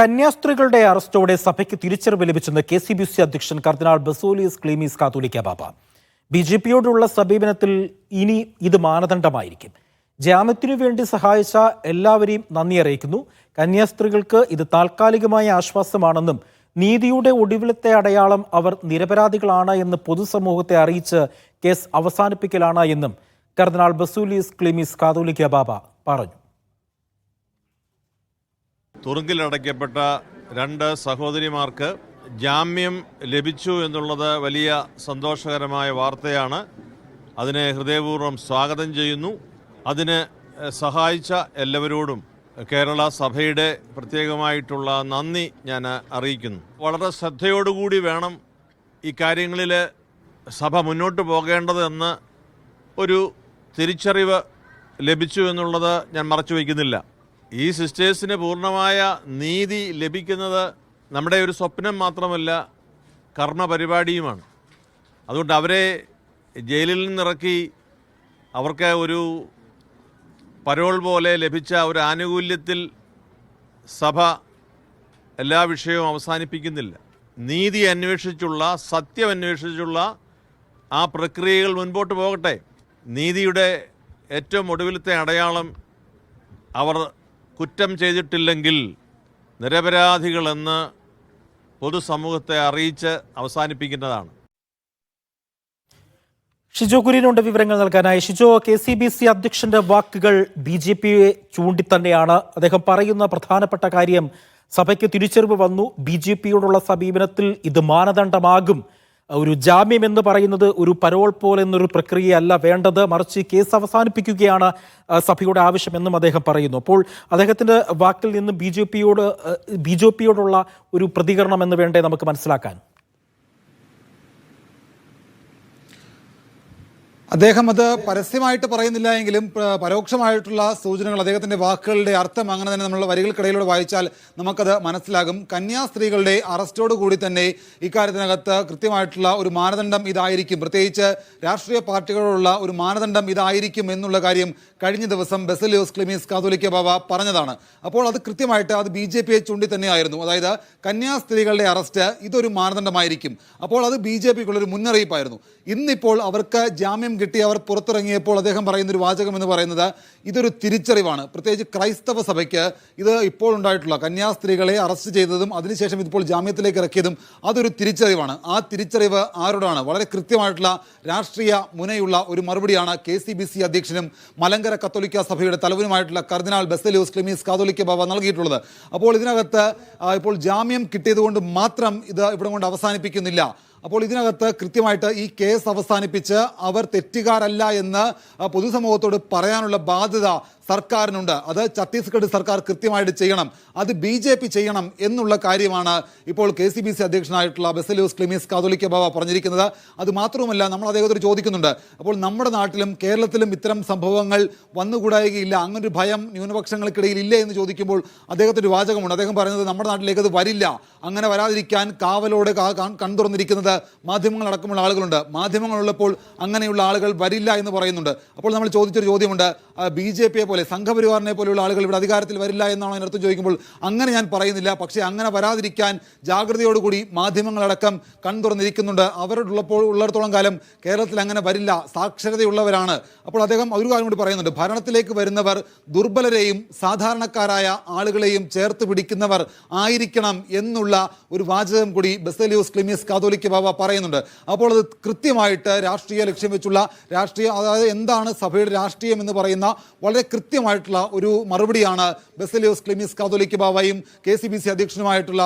കന്യാസ്ത്രീകളുടെ അറസ്റ്റോടെ സഭയ്ക്ക് തിരിച്ചറിവ് ലഭിച്ചെന്ന് കെ സി ബി സി അധ്യക്ഷൻ കർദിനാൾ ബസോലിയസ് ക്ലീമീസ് കാത്തോലിക്ക ബാബ. ബി ജെ പിയോടുള്ള സമീപനത്തിൽ ഇനി ഇത് മാനദണ്ഡമായിരിക്കും. ജാമ്യത്തിനു വേണ്ടി സഹായിച്ച എല്ലാവരെയും നന്ദി അറിയിക്കുന്നു. കന്യാസ്ത്രീകൾക്ക് ഇത് താൽക്കാലികമായ ആശ്വാസമാണെന്നും നീതിയുടെ ഒടുവിലത്തെ അടയാളം അവർ നിരപരാധികളാണ് എന്ന് പൊതുസമൂഹത്തെ അറിയിച്ച് കേസ് അവസാനിപ്പിക്കലാണ് എന്നും കർദിനാൾ ബസൂലിയസ് ക്ലീമീസ് കാതോലിക്ക ബാബ പറഞ്ഞു. തുറുങ്കിലടയ്ക്കപ്പെട്ട രണ്ട് സഹോദരിമാർക്ക് ജാമ്യം ലഭിച്ചു എന്നുള്ളത് വലിയ സന്തോഷകരമായ വാർത്തയാണ്. അതിനെ ഹൃദയപൂർവം സ്വാഗതം ചെയ്യുന്നു. അതിന് സഹായിച്ച എല്ലാവരോടും കേരള സഭയുടെ പ്രത്യേകമായിട്ടുള്ള നന്ദി ഞാൻ അറിയിക്കുന്നു. വളരെ ശ്രദ്ധയോടുകൂടി വേണം ഈ കാര്യങ്ങളിൽ സഭ മുന്നോട്ട് പോകേണ്ടതെന്ന് ഒരു തിരിച്ചറിവ് ലഭിച്ചു എന്നുള്ളത് ഞാൻ മറച്ചു വയ്ക്കുന്നില്ല. ഈ സിസ്റ്റേഴ്സിന് പൂർണമായ നീതി ലഭിക്കുന്നത് നമ്മുടെ ഒരു സ്വപ്നം മാത്രമല്ല കർമ്മ പരിപാടിയുമാണ് അതുകൊണ്ട് അവരെ ജയിലിൽ നിന്നിറക്കി അവർക്ക് ഒരു പരോൾ പോലെ ലഭിച്ച ഒരു ആനുകൂല്യത്തിൽ സഭ എല്ലാ വിഷയവും അവസാനിപ്പിക്കുന്നില്ല. നീതി അന്വേഷിച്ചുള്ള സത്യം അന്വേഷിച്ചുള്ള ആ പ്രക്രിയകൾ മുൻപോട്ട് പോകട്ടെ. നീതിയുടെ ഏറ്റവും ഒടുവിലത്തെ അടയാളം അവർ കുറ്റം ചെയ്തിട്ടില്ലെങ്കിൽ നിരപരാധികളെന്ന് പൊതുസമൂഹത്തെ അറിയിച്ച് അവസാനിപ്പിക്കുന്നതാണ്. ഷിജോ കുര്യനുണ്ട് വിവരങ്ങൾ നൽകാനായി. Shijo K C B C അധ്യക്ഷന്റെ വാക്കുകൾ ബി ജെ പിയെ ചൂണ്ടി തന്നെയാണ് അദ്ദേഹം പറയുന്ന പ്രധാനപ്പെട്ട കാര്യം സഭയ്ക്ക് തിരിച്ചറിവ് വന്നു. ബി ജെ പിയോടുള്ള സമീപനത്തിൽ ഇത് മാനദണ്ഡമാകും. ഒരു ജാമ്യം എന്ന് പറയുന്നത് ഒരു പരോൾ പോലെ എന്നൊരു പ്രക്രിയയല്ല വേണ്ടത്. മറിച്ച് കേസ് അവസാനിപ്പിക്കുകയാണ് സഭയുടെ ആവശ്യമെന്നും അദ്ദേഹം പറയുന്നു. അപ്പോൾ അദ്ദേഹത്തിന്റെ വാക്കിൽ നിന്ന് ബി ജെ പിയോട് ബി ജെ പിയോടുള്ള ഒരു പ്രതികരണം എന്ന് വേണ്ടേ നമുക്ക് മനസ്സിലാക്കാൻ? അദ്ദേഹം അത് പരസ്യമായിട്ട് പറയുന്നില്ല എങ്കിലും പരോക്ഷമായിട്ടുള്ള സൂചനകൾ അദ്ദേഹത്തിന്റെ വാക്കുകളുടെ അർത്ഥം അങ്ങനെ തന്നെ നമ്മൾ വരികൾക്കിടയിലൂടെ വായിച്ചാൽ നമുക്കത് മനസ്സിലാകും. കന്യാസ്ത്രീകളുടെ അറസ്റ്റോട് കൂടി തന്നെ ഇക്കാര്യത്തിനകത്ത് കൃത്യമായിട്ടുള്ള ഒരു മാനദണ്ഡം ഇതായിരിക്കും. പ്രത്യേകിച്ച് രാഷ്ട്രീയ പാർട്ടികളോടുള്ള ഒരു മാനദണ്ഡം ഇതായിരിക്കും എന്നുള്ള കാര്യം കഴിഞ്ഞ ദിവസം ബെസലിയോസ് ക്ലിമീസ് കാതോലിക്ക ബാബ പറഞ്ഞതാണ്. അപ്പോൾ അത് കൃത്യമായിട്ട് അത് ബി ജെ പിയെ ചൂണ്ടി തന്നെയായിരുന്നു. അതായത് കന്യാസ്ത്രീകളുടെ അറസ്റ്റ് ഇതൊരു മാനദണ്ഡമായിരിക്കും. അപ്പോൾ അത് ബി ജെ പിക്കുള്ളൊരു മുന്നറിയിപ്പായിരുന്നു. ഇന്നിപ്പോൾ അവർക്ക് ജാമ്യം കിട്ടി അവർ പുറത്തിറങ്ങിയപ്പോൾ അദ്ദേഹം പറയുന്ന ഒരു വാചകം എന്ന് പറയുന്നത് ഇതൊരു തിരിച്ചറിവാണ്. പ്രത്യേകിച്ച് ക്രൈസ്തവ സഭയ്ക്ക് ഇത് ഇപ്പോൾ ഉണ്ടായിട്ടുള്ള കന്യാസ്ത്രീകളെ അറസ്റ്റ് ചെയ്തതും അതിനുശേഷം ഇതിപ്പോൾ ജാമ്യത്തിലേക്ക് ഇറക്കിയതും അതൊരു തിരിച്ചറിവാണ്. ആ തിരിച്ചറിവ് ആരോടാണ്? വളരെ കൃത്യമായിട്ടുള്ള രാഷ്ട്രീയ മുനയുള്ള ഒരു മറുപടിയാണ് കെ സി ബി സി അധ്യക്ഷനും മലങ്കര കത്തോലിക്ക സഭയുടെ തലവനുമായിട്ടുള്ള കർദിനാൾ ബെസലിയോസ് ക്ലിമീസ് കാതോലിക്ക ബാബ നൽകിയിട്ടുള്ളത്. അപ്പോൾ ഇതിനകത്ത് ഇപ്പോൾ ജാമ്യം കിട്ടിയതുകൊണ്ട് മാത്രം ഇത് ഇവിടെ കൊണ്ട് അവസാനിപ്പിക്കുന്നില്ല. അപ്പോൾ ഇതിനകത്ത് കൃത്യമായിട്ട് ഈ കേസ് അവസാനിപ്പിച്ച് അവർ തെറ്റുകാരല്ല എന്ന് പൊതുസമൂഹത്തോട് പറയാനുള്ള ബാധ്യത സർക്കാരിനുണ്ട്. അത് ഛത്തീസ്ഗഡ് സർക്കാർ കൃത്യമായിട്ട് ചെയ്യണം. അത് ബി ജെ പി ചെയ്യണം എന്നുള്ള കാര്യമാണ് ഇപ്പോൾ കെ സി ബി സി അധ്യക്ഷനായിട്ടുള്ള ബസലൂസ് ക്ലിമീസ് കാതോലിക്ക ബാബ പറഞ്ഞിരിക്കുന്നത്. അത് മാത്രവുമല്ല നമ്മൾ അദ്ദേഹത്തോട് ചോദിക്കുന്നുണ്ട്. അപ്പോൾ നമ്മുടെ നാട്ടിലും കേരളത്തിലും ഇത്തരം സംഭവങ്ങൾ വന്നുകൂടായികയില്ല. അങ്ങനൊരു ഭയം ന്യൂനപക്ഷങ്ങൾക്കിടയിൽ ഇല്ല എന്ന് ചോദിക്കുമ്പോൾ അദ്ദേഹത്തിന്റെ വാചകമുണ്ട്. അദ്ദേഹം പറയുന്നത് നമ്മുടെ നാട്ടിലേക്ക് അത് വരില്ല. അങ്ങനെ വരാതിരിക്കാൻ കാവലോടെ കാ- കൺതുറന്നിരിക്കുന്നത് മാധ്യമങ്ങളടക്കമുള്ള ആളുകളുണ്ട്. മാധ്യമങ്ങളുള്ളപ്പോൾ അങ്ങനെയുള്ള ആളുകൾ വരില്ല എന്ന് പറയുന്നുണ്ട്. അപ്പോൾ നമ്മൾ ചോദിച്ചൊരു ചോദ്യമുണ്ട്. ബി ജെ പിയെ പോലെ സംഘപരിവാറിനെ പോലെയുള്ള ആളുകൾ ഇവിടെ അധികാരത്തിൽ വരില്ല എന്നാണ് അതിനർത്ഥം ചോദിക്കുമ്പോൾ അങ്ങനെ ഞാൻ പറയുന്നില്ല. പക്ഷേ അങ്ങനെ വരാതിരിക്കാൻ ജാഗ്രതയോടുകൂടി മാധ്യമങ്ങളടക്കം കൺ തുറന്നിരിക്കുന്നുണ്ട്. അവരോടുള്ളപ്പോൾ ഉള്ളിടത്തോളം കാലം കേരളത്തിൽ അങ്ങനെ വരില്ല. സാക്ഷരതയുള്ളവരാണ്. അപ്പോൾ അദ്ദേഹം ഒരു കാര്യം കൂടി പറയുന്നുണ്ട്. ഭരണത്തിലേക്ക് വരുന്നവർ ദുർബലരെയും സാധാരണക്കാരായ ആളുകളെയും ചേർത്ത് പിടിക്കുന്നവർ ആയിരിക്കണം എന്നുള്ള ഒരു വാചകം കൂടി ബസലിയോസ് ക്ലിമിയസ് കാതോലിക്ക ബാബ പറയുന്നുണ്ട്. അപ്പോൾ അത് കൃത്യമായിട്ട് രാഷ്ട്രീയ ലക്ഷ്യം വെച്ചുള്ള രാഷ്ട്രീയ അതായത് എന്താണ് സഭയുടെ രാഷ്ട്രീയം എന്ന് പറയുന്ന വളരെ കൃത്യമായിട്ടുള്ള ഒരു മറുപടിയാണ് ബെസലിയോസ് ക്ലിമിസ് കാതോലിക് ബാവയും കെ സി ബി സി അധ്യക്ഷനുമായിട്ടുള്ള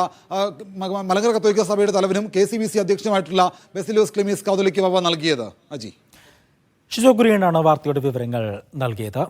മലങ്കര കത്തോലിക്ക സഭയുടെ തലവനും കെ സി ബി സി അധ്യക്ഷനുമായിട്ടുള്ള ബെസലിയോസ് ക്ലിമിസ് കാതോലിക് ബാബ നൽകിയത്. അജി. ഷിജോ കുര്യനാണ് വാർത്തയുടെ വിവരങ്ങൾ നൽകിയത്.